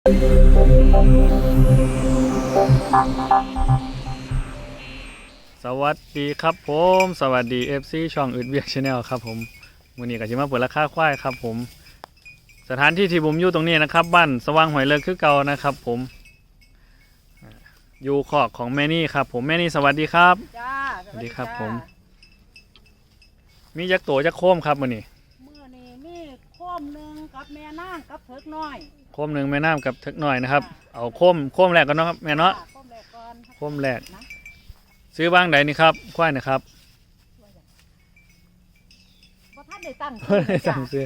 สวัสดีครับผม สวัสดี FC ช่องอึดเวียกชาแนลครับผมวันนี้ก็จะมาเปิดราคาควายครับผม สถานที่ที่ผมอยู่ตรงนี้นะครับ บ้านสว่างหอยเลิกคือเก่านะครับ ผมอ่าอยู่ขอกของแม่นี่ครับ ผมแม่นี่สวัสดีครับ จ้าสวัสดีครับจ้าผม มีจักโตจักโคมครับวันนี้มื้อนี้มีโคมหนึงกับแม่นางกับเพิกน้อยโค มหนึ่งแม่น้ำกับเทึกหน่อยนะครับ เอาโคมโคมแรกก่อนเนาะครับแม่เนาะจ้โคมแรกก่อนโคมแรกนะซื้อบ้างใดนี่ครับควายนะครับบ่ทันได้ตั้งเพื่อให้จ้ะสั่งซื้อ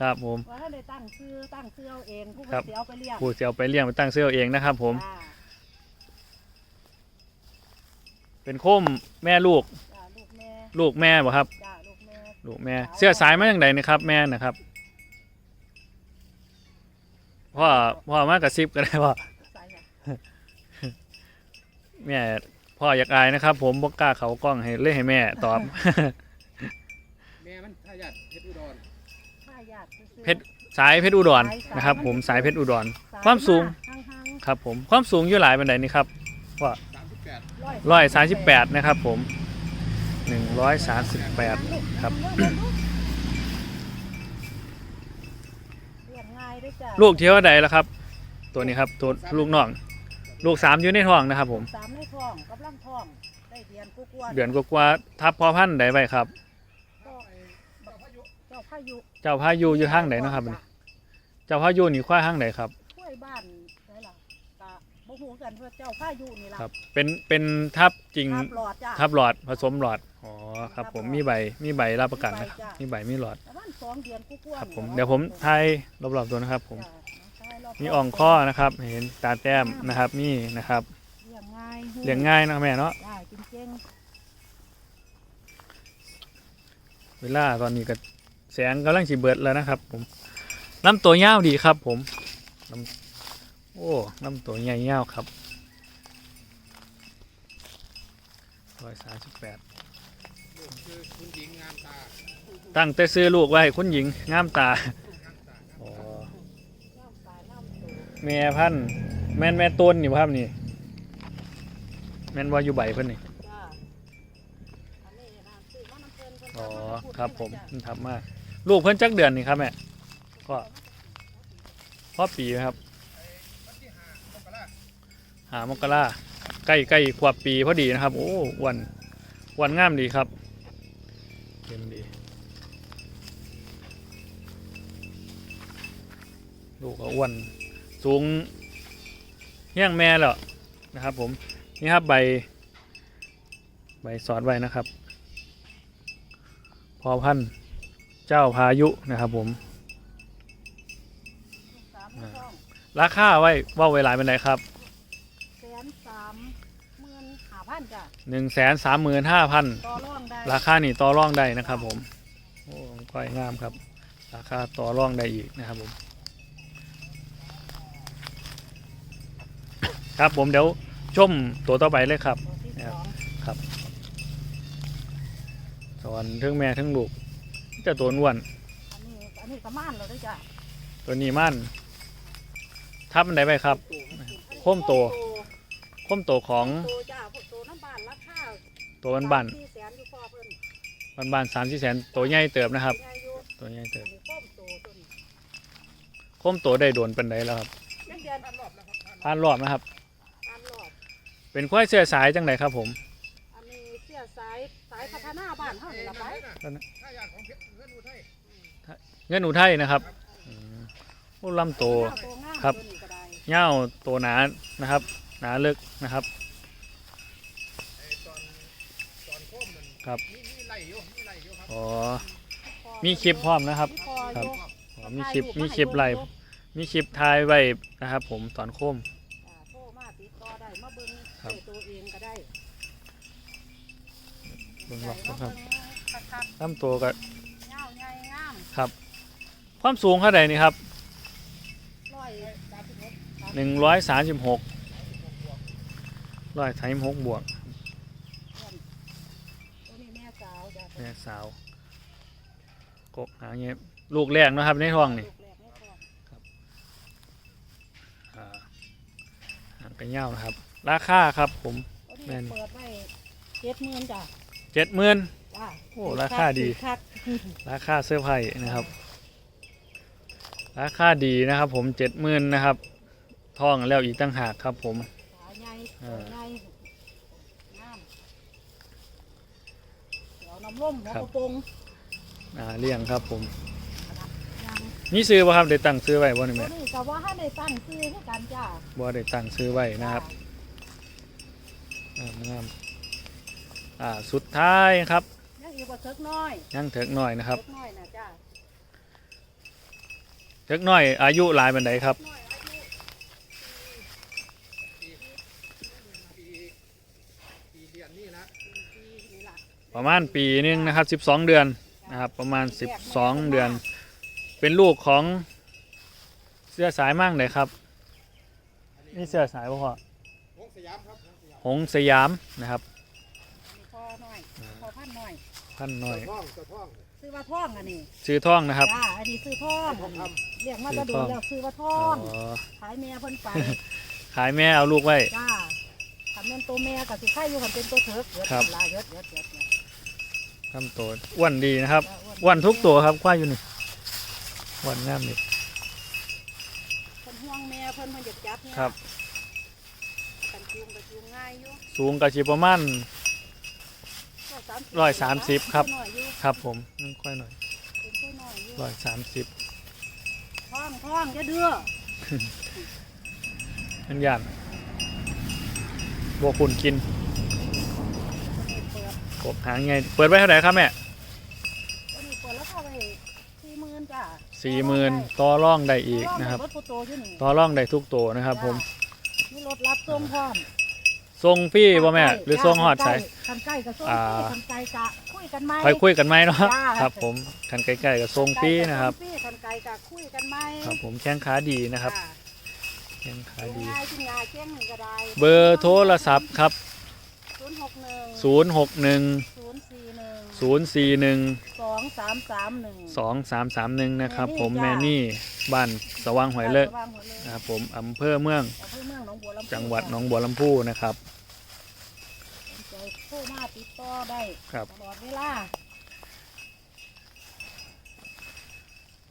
ครับผม บ่ทันได้ตั้งชื่อตั้งชื่อเอาเองผู้ครับเสียเอาไปเลี้ยงผู้จะเอาไปเลี้ยงไปตั้งซื้อเอาเองนะครับ ผม จ้าเป็นโคมแม่ลูกจ้าลูกแม่ลูกแม่บ่ครับ จ้าลูกแม่ลูกแม่เสื้อสายมาอย่างใดนะครับ แม่นะครับ พ่อพ่อมากระซิบก็ได้ว่าใส่อะแม่พ่ออยากอายนะครับ ผมบ่กล้าเขากล้องให้เลยให้แม่ตอบแม่มันทายาทเพชรอุดรถ้าญาติซื้อเพชรสายเพชรอุดรนะครับ ผมสายเพชรอุดร ความสูงห่างครับ ผมความสูงอยู่หลายบันไดนี่ครับสามสิบแปดๆร้อยสามสิบแปดนะครับ ผมหนึ่งร้อยสามสิบแปดครับ เลี้ยงง่ายด้วยจ้ะลูกเที่ยวใดแล้วครับ ตัวนี้ครับตัวลูกน้อง ลูกสามอยู่ในท้องนะครับ ผม สามในท้องกำลังท้องได้เดือนกว่าๆเดือนกว่าๆทับพอพันธุ์ใดไปครับ เจ้าพายุเจ้าพายุอยู่ทางไหนเนาะครับอันนี้เจ้าพายุนี่ควายทางไหนครับ ช่วยบ้านได้ล่ะกะ บ่ฮู้กันเพื่อเจ้าพายุนี่ล่ะครับเป็นเป็นทับจริงทับหลอดจ้ะ ทับหลอดผสมหลอดอ๋อครับ ผมมีใบมีใบรับประกันนะครับมีใบจ้ะมีใบมีหลอดประมาณสองเดือนกว่าๆครับผมนี่เดี๋ยวผมทายรอบๆตัวนะครับ ผมจ้ะใช่เรามีอ่องข้อนะครับ เห็นตาแต้มนะครับนี่นะครับเลี้ยงง่ายเลี้ยงง่ายนะแม่เนาะได้จริงเวลาตอนนี้ก็แสงกำลังสิเบิดแล้วนะครับ ผมลำตัวยาวดีครับ ผมลำ โอ้ลำตัวใหญ่ยาวครับร้อยสามสิบแปดลูกคือคุณหญิงงามตาตั้งแต่ซื้อลูกไว้คุณหญิงงามตาอ๋อๆน้ำตาน้ำตูแม่พันธุ์แม่นแม่ต้นนี่บ่ครับนี่แม่นว่าอยู่ใบเพิ่นนี่จ้ะอันนี้นะซื้อมาน้ำเพิ่นเพิ่นอ๋อทำมาพูดครับผมจ้ะมันทับมาก ลูกเพิ่นจักเดือนนี่ครับแม่ก็พ่อปีไหมครับ วันที่ห้ามกรา หามกราใกล้ใกล้ขวบปีพอดีนะครับ โอ้อ้วันอ้วันงามดีครับเต็มดีลูกก็อ้วนสูงเฮี้ยงแม่แล้วนะครับ ผมนี่ครับใบ ใบสอดไว้นะครับ พอพันธุ์เจ้าพายุนะครับผมลูกสามลูกสองราคาไว้เว่าไว้หลายเป็นไรครับ แสนสามหมื่นห้าพั นจ้ะหนึ่งแสนสามหมื่นห้าพันต่อรองได้ราคานี่ต่อรองได้นะครับผมโอ้ก้อยงามครับ ราคาต่อรองได้อีกนะครับผม ครับผมเดี๋ยวชมตัวต่อไปเลยครับ ตัวที่สองสอนทั้งแม่ทั้งลูกเจะตัวอ้วน อันนี้อันนี้ก็ม่านเราด้วยจ้ะตัวนี้มั่นทับมันได้ไปครับ โคมโต โคมโตของ โตจ้ะพ ตัวบ้านสี่แสนอยู่พอเพิ่นบ้านบ้านสามสี่แสนตัวใหญ่เติบนะครับใหญ่อยู่ตัวใหญ่เติอับนนี้โคมโตตัวนี้โคมโตได้โดนเป็นไดแล้วครับเดือนเดือนพันรอบแล้วครับผ่านรอบนะครับตามรอบเป็นควายเสื้อสายจังไดครับ ผม อันนี้เสียสายสายพัฒนาบ้านเฮานี่ล่ะไปทายาทของเพชรเงินอุทัยเงินอุทัยนะครับอืมโอ้ลำโต โตงามครับตัวนี้ก็ได้เง่าวโตหนานะครับ หนาลึกนะครับ ไอ้ตอนตอนโค้มมันครับมีมีไหลอยู่มีไหลอยู่ครับอ๋อมีคลิปพร้อมนะครับมีพอครับอยู่อ๋อมีคลิปมีคลิปไลฟ์มีคลิปถ่ายไว้นะครับ ผมตอนโค้มอ่าโทรมาติดต่อได้มาเบิ่งครับด้วยตัวเองก็ได้เบิ่งหลอกครับคักลำตัวกับๆเงาใหญ่งามความสูงเท่าใดนี่ครับร้อยสามสิบหกหนึ่งร้อยสามสิบหกร้อยสามสิบหกบวก ตัวนี้แม่สาวจ้ะ แม่สาวกกหางเงี้ยลูกแรกนะครับในท้องนี่ลูกแรกในท้องอ่าหางกระเง่านะครับ ราคาครับผมตัวแม่นี้นเปิดไว้เจ็ดหมื่นจ้ะเจ็ดหมื่นจ้าโอ้ราคาดีคักราคาเสื้อผ้านะครับ ราคาดีนะครับผมเจ็ดหมื่นนะครับทองแล้วอีกตั้งหากครับผม ขาใหญ่ เออ ใหญ่งามเดี๋ยวน้ำ ร่มหัวครับกระโปรงอ่าเลี้ยงครับผมยังมีซื้อป่ะครับได้ตั้งซื้อไว้บ่นี่ตัวแม่นี้ก็ว่าให้ได้ตั้งซื้อให้กันจ้าบ่ได้ตั้งซื้อไว้นะครับงามงามอ่าสุดท้ายครับ ยังอีกว่าเทิกน้อยยังเถิกหน่อยนะครับเทิกน้อยนะจ้าเถิกหน่อยอายุหลายบันไดครับ น้อยอายุ ปีปีเดือนนี่ละ ปีนี่ล่ะ ประมาณปีหนึงนะครับ 12 เดือนนะครับ ประมาณ 12 เดือน เป็นลูกของเสื้อสายมั่งเลยครับนี่เสื้อสายบ่พ่อวงสยามครับวงสยามหงสยามนะครับมีพ่อน้อยพ่อพันน้อยพันหน่อยเจ้าท่องเจ้าท่องซื้อว่าท่องอันนี้ชื่อท่องนะครับจ้าอันนี้ซื้อท่องทองคเรียกมาจะดูแล้วซื้อว่าท่ออ๋งอขายแม่เพิ่นไปขายแม่เอาลูกไว้จ้าคันเป็นตัวแม่กับสิไข่อยู่คันเป็นตัวเถิกเยอะครับลายเยอะเยอะเยอะ เยอะทำตัวอ้วนดีนะครับจ้าอ้วนทุกตัวครับควายอยู่นี่อ้วนงามเลยเพิ่นห่วงแม่เพิ่นเพิ่นอยากจับเนี่ยครับ กันจูงกันจูงง่ายอยู่สูงกระชิประมาณ ร้อยสามสิบครับ น้อยอยู่ครับผมนั่งค่อยหน่อยเป็นตัวน้อยอยู่ร้อยสามสิบท่องท่องจะเดื้อนั่นยานบวคุณกินตัวนี้เปิด กบหางไงเปิดไว้เท่าไหร่ครับแม่ตัวนี้เปิดแล้วเข้าไปสี่หมื่นจ้าสี่หมื่นต่อร่องได้อีกนะครับรถปูโตอยู่นี่ต่อร่องได้ทุกตัวนะครับ ผมมีรถรับส่งพร้อมทรงพี่บ่แม่ หรือทรงหอดใสคันใกล้กับส่งอ่าคันไกลกะคุยกันไหมค่อยคุยกันไหมเนาะจ้าครับ ผมคันใกล้ๆกับทรงพี่นะครับคันคันไกลกะคุยกันไหมครับ ผมแข้งขาดีนะครับจ้าแข้งขาดูดีง่ายกินง่ายเจ้งห นึ่งก็ได้เบอร์โทรศัพท์ครับศูนย์หกหนึ่ง061ศูนย์สี่หนึ่ง041สองสามสามหนึ่ง2331นะครับ ผมแม่แม่นี่ นี่จ้าบ้านสว่างหอยเลิกว่างหัวเลยนะครับผมอำเภอเมืองอำเภอเมืองหนองบัวลำพูจังหวัดหนองบัวลำพูนะครับสนใจโทรมาติดต่อได้ครับ ตลอดเวลา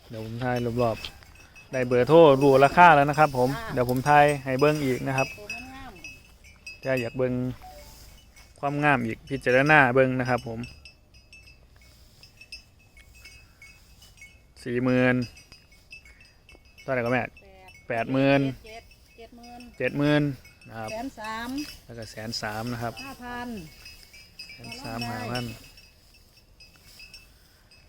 เดี๋ยวผมทายรอบๆได้เบอร์โทรรู้ราคาแล้วนะครับ ผมเดี๋ยวผมทายให้เบิ้งอีกนะครับ ตัวงามถ้าอยากเบิ้ง ความงามอีกพิจารณาเบิ้งนะครับผมสี่หมื่นเท่าไหร่ก็แม่ๆแปดแปดหมื่นเจ็ดเจ็ดหมื่นเจ็ดหมื่นนะครับแสนสามแล้วก็แสนสามนะครับห้าพันแสนสามหาพัน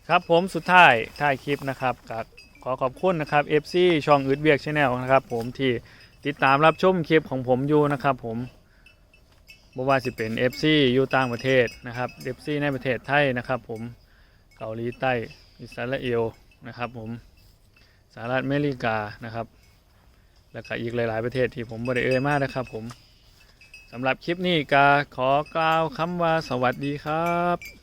ครับผมสุดท้ายท้ายคลิปนะครับกับขอขอบคุณนะครับ FC ช่องอึดเบียกชาแนลนะครับผมที่ติดตามรับชมคลิปของผมอยู่นะครับผม บ่ว่าสิเป็น FC อยู่ต่างประเทศนะครับ FC ในประเทศไทยนะครับผมเกาหลีใต้อิสราเอลนะครับผมสหรัฐอเมริกานะครับ แล้วก็อีกหลาย ๆ ประเทศที่ผมบ่ได้เอ่ยมากนะครับผมสำหรับคลิปนี้กาขอกล่าวคำว่าสวัสดีครับ